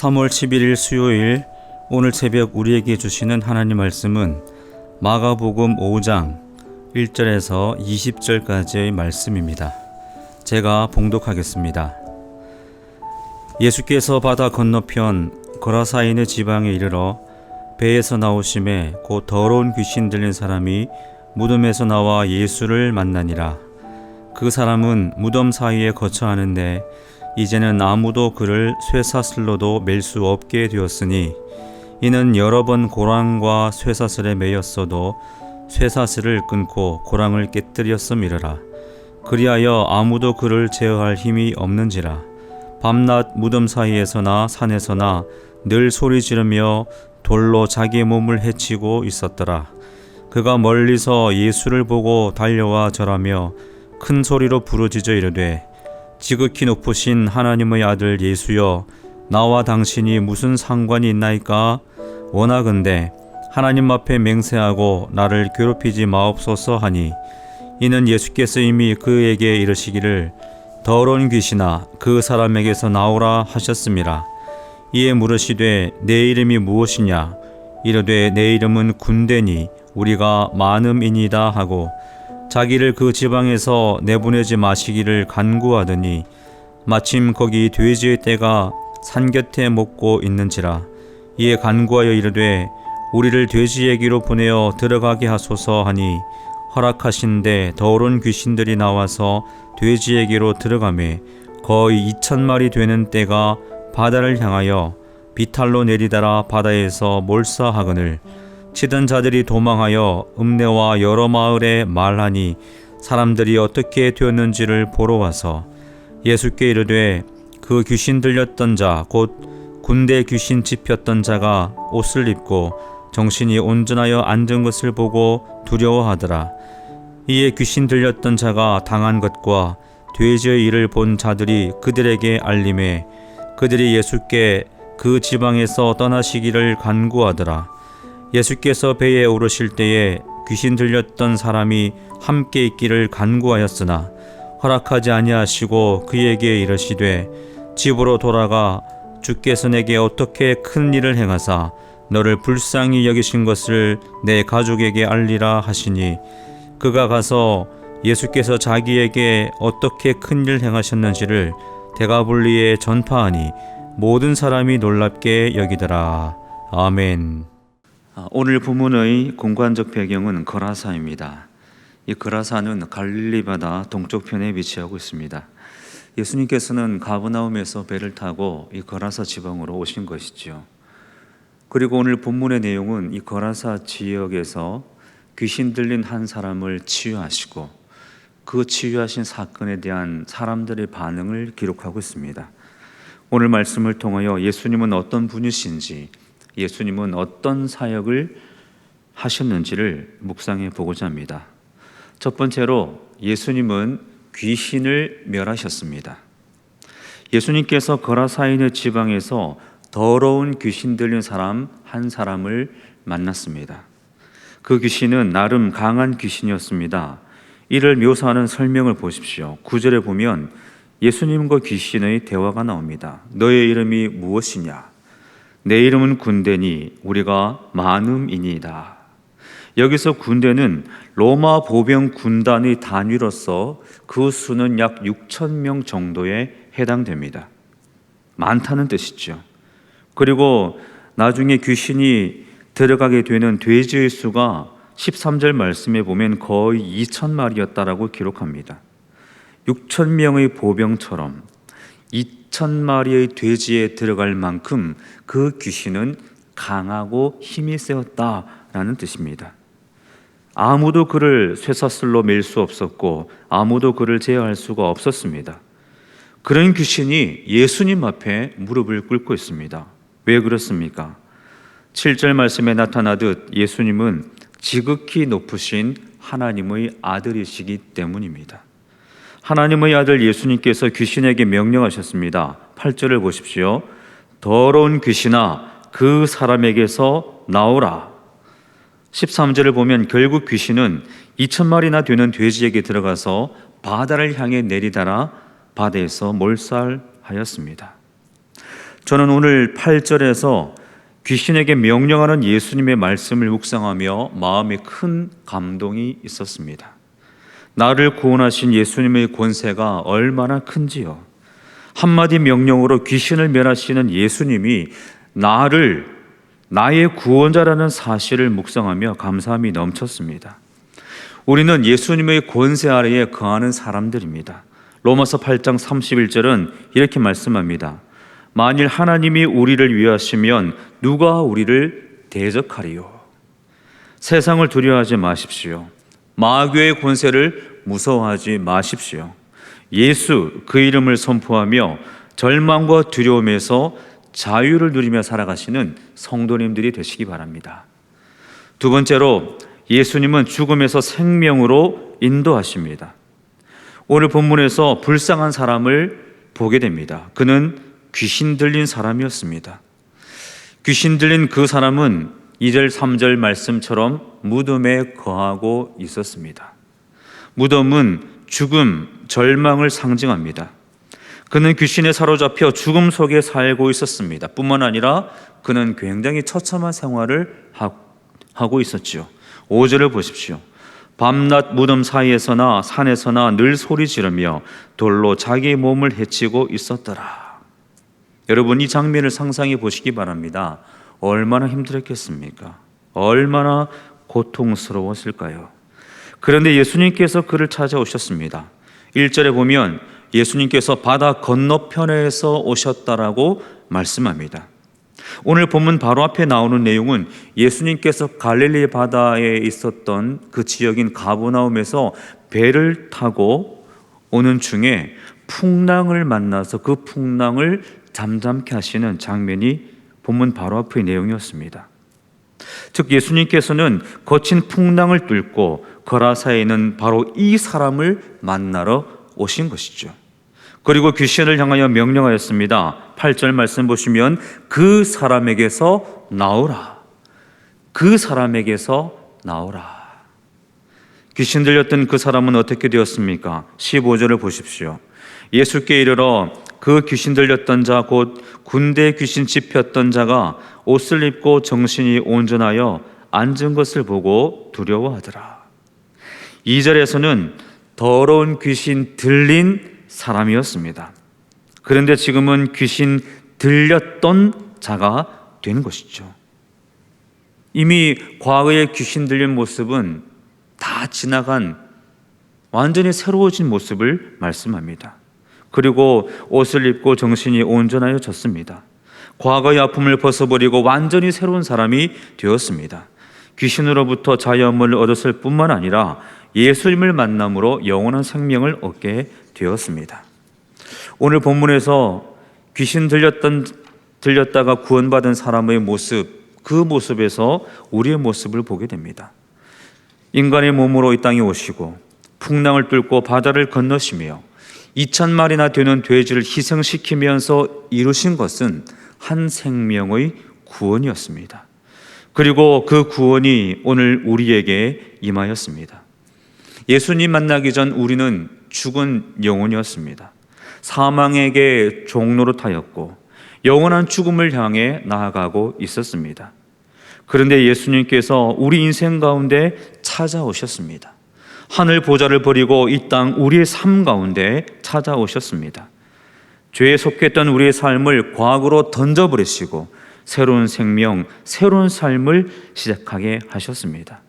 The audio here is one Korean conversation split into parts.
3월 11일 수요일 오늘 새벽 우리에게 주시는 하나님 말씀은 마가복음 5장 1절에서 20절까지의 말씀입니다. 제가 봉독하겠습니다. 예수께서 바다 건너편 거라사인의 지방에 이르러 배에서 나오심에 곧 더러운 귀신 들린 사람이 무덤에서 나와 예수를 만나니라. 그 사람은 무덤 사이에 거처하는데 이제는 아무도 그를 쇠사슬로도 맬 수 없게 되었으니 이는 여러 번 고랑과 쇠사슬에 매였어도 쇠사슬을 끊고 고랑을 깨뜨렸음이러라. 그리하여 아무도 그를 제어할 힘이 없는지라. 밤낮 무덤 사이에서나 산에서나 늘 소리 지르며 돌로 자기 몸을 해치고 있었더라. 그가 멀리서 예수를 보고 달려와 절하며 큰 소리로 부르짖어 이르되 지극히 높으신 하나님의 아들 예수여 나와 당신이 무슨 상관이 있나이까? 원하건대 하나님 앞에 맹세하고 나를 괴롭히지 마옵소서 하니 이는 예수께서 이미 그에게 이르시기를 더러운 귀신아 그 사람에게서 나오라 하셨습니다. 이에 물으시되 내 이름이 무엇이냐? 이르되 내 이름은 군대니 우리가 많음이니다 하고 자기를 그 지방에서 내보내지 마시기를 간구하더니 마침 거기 돼지의 떼가 산 곁에 먹고 있는지라 이에 간구하여 이르되 우리를 돼지에게로 보내어 들어가게 하소서 하니 허락하신데 더러운 귀신들이 나와서 돼지에게로 들어가매 거의 이천 마리 되는 떼가 바다를 향하여 비탈로 내리다라 바다에서 몰사하거늘 치던 자들이 도망하여 읍내와 여러 마을에 말하니 사람들이 어떻게 되었는지를 보러 와서 예수께 이르되 그 귀신 들렸던 자 곧 군대 귀신 집혔던 자가 옷을 입고 정신이 온전하여 앉은 것을 보고 두려워하더라. 이에 귀신 들렸던 자가 당한 것과 돼지의 일을 본 자들이 그들에게 알림해 그들이 예수께 그 지방에서 떠나시기를 간구하더라 예수께서 배에 오르실 때에 귀신 들렸던 사람이 함께 있기를 간구하였으나 허락하지 아니하시고 그에게 이르시되 집으로 돌아가 주께서 내게 어떻게 큰 일을 행하사 너를 불쌍히 여기신 것을 내 가족에게 알리라 하시니 그가 가서 예수께서 자기에게 어떻게 큰 일 행하셨는지를 대가불리에 전파하니 모든 사람이 놀랍게 여기더라. 아멘. 아, 오늘 본문의 공간적 배경은 거라사입니다. 이 거라사는 갈릴리 바다 동쪽편에 위치하고 있습니다. 예수님께서는 가브나움에서 배를 타고 이 거라사 지방으로 오신 것이죠. 그리고 오늘 본문의 내용은 이 거라사 지역에서 귀신 들린 한 사람을 치유하시고 그 치유하신 사건에 대한 사람들의 반응을 기록하고 있습니다. 오늘 말씀을 통하여 예수님은 어떤 분이신지, 예수님은 어떤 사역을 하셨는지를 묵상해 보고자 합니다. 첫 번째로 예수님은 귀신을 멸하셨습니다. 예수님께서 거라사인의 지방에서 더러운 귀신 들린 사람 한 사람을 만났습니다. 그 귀신은 나름 강한 귀신이었습니다. 이를 묘사하는 설명을 보십시오. 구절에 보면 예수님과 귀신의 대화가 나옵니다. 너의 이름이 무엇이냐? 내 이름은 군대니 우리가 많음이니이다. 여기서 군대는 로마 보병 군단의 단위로서 그 수는 약 6천 명 정도에 해당됩니다. 많다는 뜻이죠. 그리고 나중에 귀신이 들어가게 되는 돼지의 수가 13절 말씀에 보면 거의 2천 마리였다라고 기록합니다. 6천 명의 보병처럼 2천 마리의 돼지에 들어갈 만큼 그 귀신은 강하고 힘이 세었다라는 뜻입니다. 아무도 그를 쇠사슬로 밀 수 없었고 아무도 그를 제어할 수가 없었습니다. 그런 귀신이 예수님 앞에 무릎을 꿇고 있습니다. 왜 그렇습니까? 7절 말씀에 나타나듯 예수님은 지극히 높으신 하나님의 아들이시기 때문입니다. 하나님의 아들 예수님께서 귀신에게 명령하셨습니다. 8절을 보십시오. 더러운 귀신아 그 사람에게서 나오라. 13절을 보면 결국 귀신은 2천 마리나 되는 돼지에게 들어가서 바다를 향해 내리다라 바다에서 몰살하였습니다. 저는 오늘 8절에서 귀신에게 명령하는 예수님의 말씀을 묵상하며 마음에 큰 감동이 있었습니다. 나를 구원하신 예수님의 권세가 얼마나 큰지요. 한마디 명령으로 귀신을 멸하시는 예수님이 나를 나의 구원자라는 사실을 묵상하며 감사함이 넘쳤습니다. 우리는 예수님의 권세 아래에 거하는 사람들입니다. 로마서 8장 31절은 이렇게 말씀합니다. 만일 하나님이 우리를 위하시면 누가 우리를 대적하리요? 세상을 두려워하지 마십시오. 마귀의 권세를 무서워하지 마십시오. 예수 그 이름을 선포하며 절망과 두려움에서 자유를 누리며 살아가시는 성도님들이 되시기 바랍니다. 두 번째로 예수님은 죽음에서 생명으로 인도하십니다. 오늘 본문에서 불쌍한 사람을 보게 됩니다. 그는 귀신 들린 사람이었습니다. 귀신 들린 그 사람은 2절 3절 말씀처럼 무덤에 거하고 있었습니다. 무덤은 죽음, 절망을 상징합니다. 그는 귀신에 사로잡혀 죽음 속에 살고 있었습니다. 뿐만 아니라 그는 굉장히 처참한 생활을 하고 있었지요. 5절을 보십시오. 밤낮 무덤 사이에서나 산에서나 늘 소리 지르며 돌로 자기 몸을 해치고 있었더라. 여러분 이 장면을 상상해 보시기 바랍니다. 얼마나 힘들었겠습니까? 얼마나 고통스러웠을까요? 그런데 예수님께서 그를 찾아오셨습니다. 1절에 보면 예수님께서 바다 건너편에서 오셨다라고 말씀합니다. 오늘 본문 바로 앞에 나오는 내용은 예수님께서 갈릴리 바다에 있었던 그 지역인 가보나움에서 배를 타고 오는 중에 풍랑을 만나서 그 풍랑을 잠잠케 하시는 장면이 본문 바로 앞의 내용이었습니다. 즉 예수님께서는 거친 풍랑을 뚫고 거라사에 있는 바로 이 사람을 만나러 오신 것이죠. 그리고 귀신을 향하여 명령하였습니다. 8절 말씀 보시면 그 사람에게서 나오라. 그 사람에게서 나오라. 귀신 들렸던 그 사람은 어떻게 되었습니까? 15절을 보십시오. 예수께 이르러 그 귀신 들렸던 자 곧 군대 귀신 집혔던 자가 옷을 입고 정신이 온전하여 앉은 것을 보고 두려워하더라. 2절에서는 더러운 귀신 들린 사람이었습니다. 그런데 지금은 귀신 들렸던 자가 된 것이죠. 이미 과거의 귀신 들린 모습은 다 지나간 완전히 새로워진 모습을 말씀합니다. 그리고 옷을 입고 정신이 온전하여졌습니다. 과거의 아픔을 벗어버리고 완전히 새로운 사람이 되었습니다. 귀신으로부터 자유함을 얻었을 뿐만 아니라 예수님을 만남으로 영원한 생명을 얻게 되었습니다. 오늘 본문에서 귀신 들렸던 들렸다가 구원받은 사람의 모습 그 모습에서 우리의 모습을 보게 됩니다. 인간의 몸으로 이 땅에 오시고 풍랑을 뚫고 바다를 건너시며 2천 마리나 되는 돼지를 희생시키면서 이루신 것은 한 생명의 구원이었습니다. 그리고 그 구원이 오늘 우리에게 임하였습니다. 예수님 만나기 전 우리는 죽은 영혼이었습니다. 사망에게 종로로 타였고 영원한 죽음을 향해 나아가고 있었습니다. 그런데 예수님께서 우리 인생 가운데 찾아오셨습니다. 하늘 보좌를 버리고 이 땅 우리의 삶 가운데 찾아오셨습니다. 죄에 속했던 우리의 삶을 과거로 던져버리시고 새로운 생명, 새로운 삶을 시작하게 하셨습니다.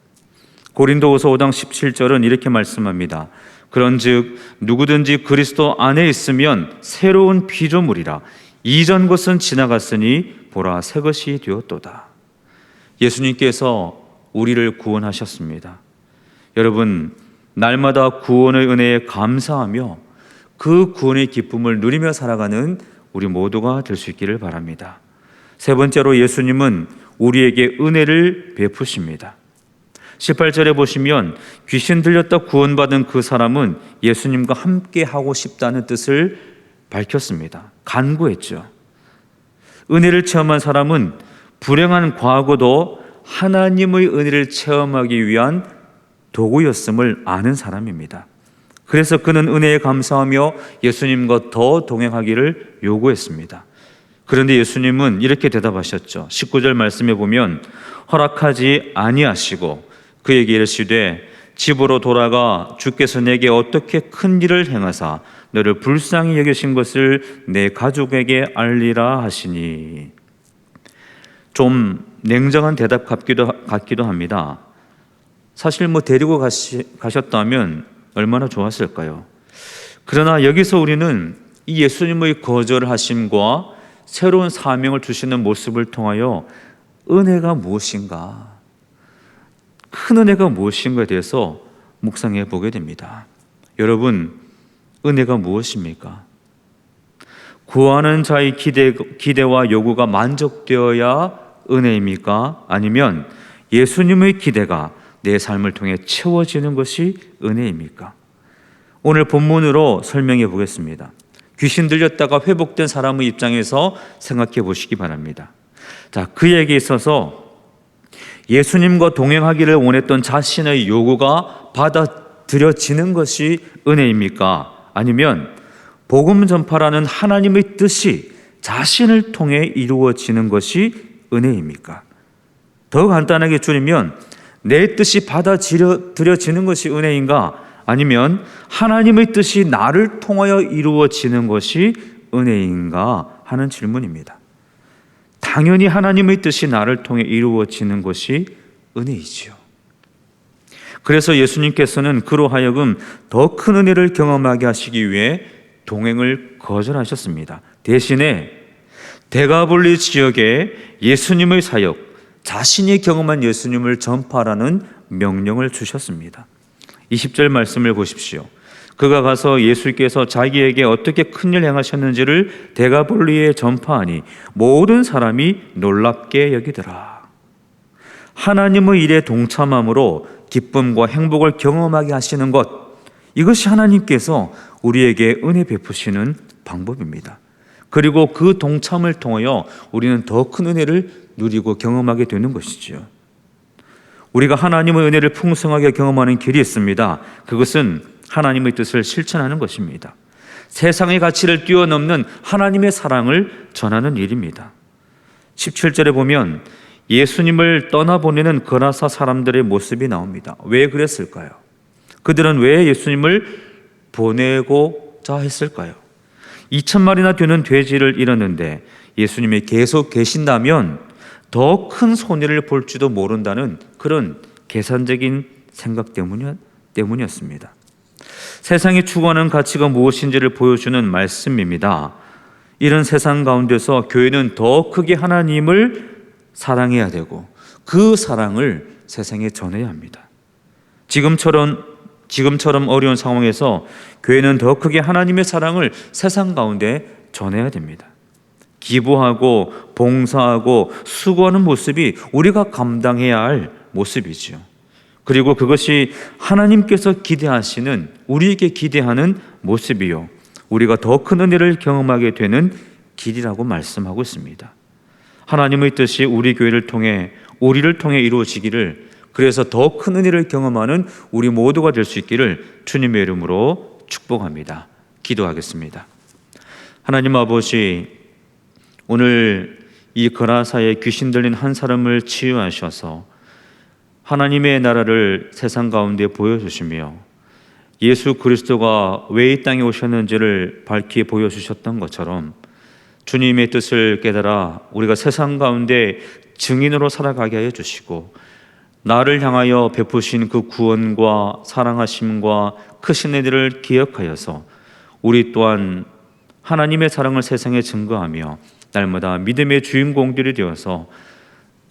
고린도후서 5장 17절은 이렇게 말씀합니다. 그런즉 누구든지 그리스도 안에 있으면 새로운 피조물이라 이전 것은 지나갔으니 보라 새 것이 되었도다. 예수님께서 우리를 구원하셨습니다. 여러분 날마다 구원의 은혜에 감사하며 그 구원의 기쁨을 누리며 살아가는 우리 모두가 될 수 있기를 바랍니다. 세 번째로 예수님은 우리에게 은혜를 베푸십니다. 18절에 보시면 귀신 들렸다 구원받은 그 사람은 예수님과 함께 하고 싶다는 뜻을 밝혔습니다. 간구했죠. 은혜를 체험한 사람은 불행한 과거도 하나님의 은혜를 체험하기 위한 도구였음을 아는 사람입니다. 그래서 그는 은혜에 감사하며 예수님과 더 동행하기를 요구했습니다. 그런데 예수님은 이렇게 대답하셨죠. 19절 말씀에 보면 허락하지 아니하시고 그에게 이르시되 집으로 돌아가 주께서 내게 어떻게 큰 일을 행하사 너를 불쌍히 여기신 것을 내 가족에게 알리라 하시니 좀 냉정한 대답 같기도, 같기도 합니다. 사실 뭐 데리고 가시, 가셨다면 얼마나 좋았을까요? 그러나 여기서 우리는 이 예수님의 거절하심과 새로운 사명을 주시는 모습을 통하여 은혜가 무엇인가, 큰 은혜가 무엇인가에 대해서 묵상해 보게 됩니다. 여러분, 은혜가 무엇입니까? 구하는 자의 기대, 기대와 요구가 만족되어야 은혜입니까? 아니면 예수님의 기대가 내 삶을 통해 채워지는 것이 은혜입니까? 오늘 본문으로 설명해 보겠습니다. 귀신 들렸다가 회복된 사람의 입장에서 생각해 보시기 바랍니다. 자, 그에게 있어서 예수님과 동행하기를 원했던 자신의 요구가 받아들여지는 것이 은혜입니까? 아니면 복음 전파라는 하나님의 뜻이 자신을 통해 이루어지는 것이 은혜입니까? 더 간단하게 줄이면 내 뜻이 받아들여지는 것이 은혜인가? 아니면 하나님의 뜻이 나를 통하여 이루어지는 것이 은혜인가 하는 질문입니다. 당연히 하나님의 뜻이 나를 통해 이루어지는 것이 은혜이지요. 그래서 예수님께서는 그로 하여금 더 큰 은혜를 경험하게 하시기 위해 동행을 거절하셨습니다. 대신에 대가볼리 지역에 예수님의 사역, 자신이 경험한 예수님을 전파라는 명령을 주셨습니다. 20절 말씀을 보십시오. 그가 가서 예수께서 자기에게 어떻게 큰일 행하셨는지를 대가볼리에 전파하니 모든 사람이 놀랍게 여기더라. 하나님의 일에 동참함으로 기쁨과 행복을 경험하게 하시는 것 이것이 하나님께서 우리에게 은혜 베푸시는 방법입니다. 그리고 그 동참을 통하여 우리는 더 큰 은혜를 누리고 경험하게 되는 것이지요. 우리가 하나님의 은혜를 풍성하게 경험하는 길이 있습니다. 그것은 하나님의 뜻을 실천하는 것입니다. 세상의 가치를 뛰어넘는 하나님의 사랑을 전하는 일입니다. 17절에 보면 예수님을 떠나보내는 거라사 사람들의 모습이 나옵니다. 왜 그랬을까요? 그들은 왜 예수님을 보내고자 했을까요? 2천 마리나 되는 돼지를 잃었는데 예수님이 계속 계신다면 더 큰 손해를 볼지도 모른다는 그런 계산적인 생각 때문이었습니다. 세상이 추구하는 가치가 무엇인지를 보여주는 말씀입니다. 이런 세상 가운데서 교회는 더 크게 하나님을 사랑해야 되고 그 사랑을 세상에 전해야 합니다. 지금처럼 지금처럼 어려운 상황에서 교회는 더 크게 하나님의 사랑을 세상 가운데 전해야 됩니다. 기부하고 봉사하고 수고하는 모습이 우리가 감당해야 할 모습이지요. 그리고 그것이 하나님께서 기대하시는 우리에게 기대하는 모습이요. 우리가 더 큰 은혜를 경험하게 되는 길이라고 말씀하고 있습니다. 하나님의 뜻이 우리 교회를 통해 우리를 통해 이루어지기를 그래서 더 큰 은혜를 경험하는 우리 모두가 될 수 있기를 주님의 이름으로 축복합니다. 기도하겠습니다. 하나님 아버지 오늘 이 거라사에 귀신 들린 한 사람을 치유하셔서 하나님의 나라를 세상 가운데 보여주시며 예수 그리스도가 왜 이 땅에 오셨는지를 밝히 보여주셨던 것처럼 주님의 뜻을 깨달아 우리가 세상 가운데 증인으로 살아가게 하여 주시고 나를 향하여 베푸신 그 구원과 사랑하심과 크신 애들을 기억하여서 우리 또한 하나님의 사랑을 세상에 증거하며 날마다 믿음의 주인공들이 되어서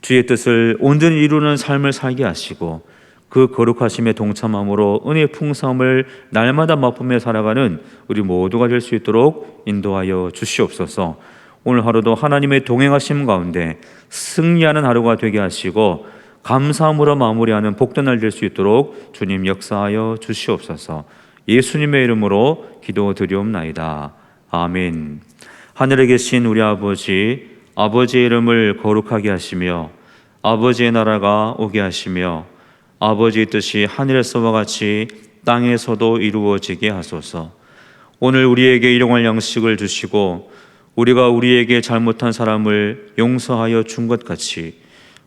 주의 뜻을 온전히 이루는 삶을 살게 하시고 그 거룩하심에 동참함으로 은혜의 풍성함을 날마다 맛보며 살아가는 우리 모두가 될 수 있도록 인도하여 주시옵소서. 오늘 하루도 하나님의 동행하심 가운데 승리하는 하루가 되게 하시고 감사함으로 마무리하는 복된 날 될 수 있도록 주님 역사하여 주시옵소서. 예수님의 이름으로 기도드리옵나이다. 아멘. 하늘에 계신 우리 아버지, 아버지의 이름을 거룩하게 하시며 아버지의 나라가 오게 하시며 아버지의 뜻이 하늘에서와 같이 땅에서도 이루어지게 하소서. 오늘 우리에게 일용할 양식을 주시고 우리가 우리에게 잘못한 사람을 용서하여 준 것 같이